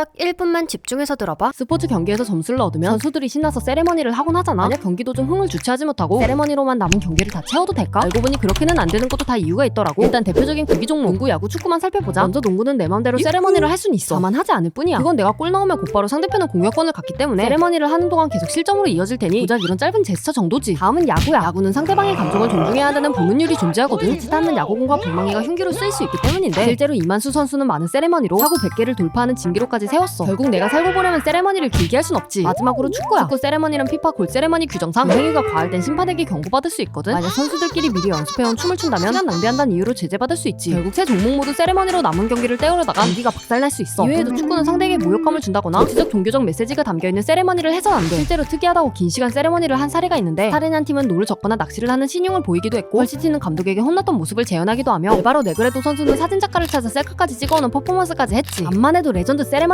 딱 1분만 집중해서 들어봐. 스포츠 경기에서 점수를 얻으면 선수들이 신나서 세레머니를 하곤 하잖아. 만약 경기 도중 흥을 주체하지 못하고 세레머니로만 남은 경기를 다 채워도 될까? 알고 보니 그렇게는 안 되는 것도 다 이유가 있더라고. 일단 대표적인 구기 종목 농구, 야구, 축구만 살펴보자. 먼저 농구는 내 맘대로 세레머니를 할 수는 있어. 다만 하지 않을 뿐이야. 그건 내가 골 넣으면 곧바로 상대편은 공격권을 갖기 때문에 세레머니를 하는 동안 계속 실점으로 이어질 테니 고작 이런 짧은 제스처 정도지. 다음은 야구야. 야구는 상대방의 감정을 존중해야 한다는 보문율이 존재하거든. 같이 닿는 야구공과 방망이가 흉기로 쓰일 수 있기 때문인데 실제로 이만수 선수는 많은 세레머니로 사고 100개를 돌파하는 진기록까지 세웠어. 결국 내가 살고 보려면 세레머니를 길게 할 순 없지. 마지막으로 축구야. 축구 세레머니는 피파 골 세레머니 규정상 그 행위가 과할땐 심판에게 경고받을 수 있거든. 만약 선수들끼리 미리 연습해온 춤을 춘다면 시간 낭비한다는 이유로 제재받을 수 있지. 결국 세 종목 모두 세레머니로 남은 경기를 때우려다가 경기가 박살날 수 있어. 이외에도 축구는 상대에게 모욕감을 준다거나 정치적 종교적 메시지가 담겨있는 세레머니를 해선 안 돼. 실제로 특이하다고 긴 시간 세레머니를 한 사례가 있는데 살인한 팀은 노를 젓거나 낚시를 하는 신용을 보이기도 했고 헐시티는 감독에게 혼났던 모습을 재현하기도 하며 알바로 네그레도 선수는 사진작가를 찾아 셀카까지 찍어오는 퍼포먼스까지 했지. 암만 해도 레전드 세레머니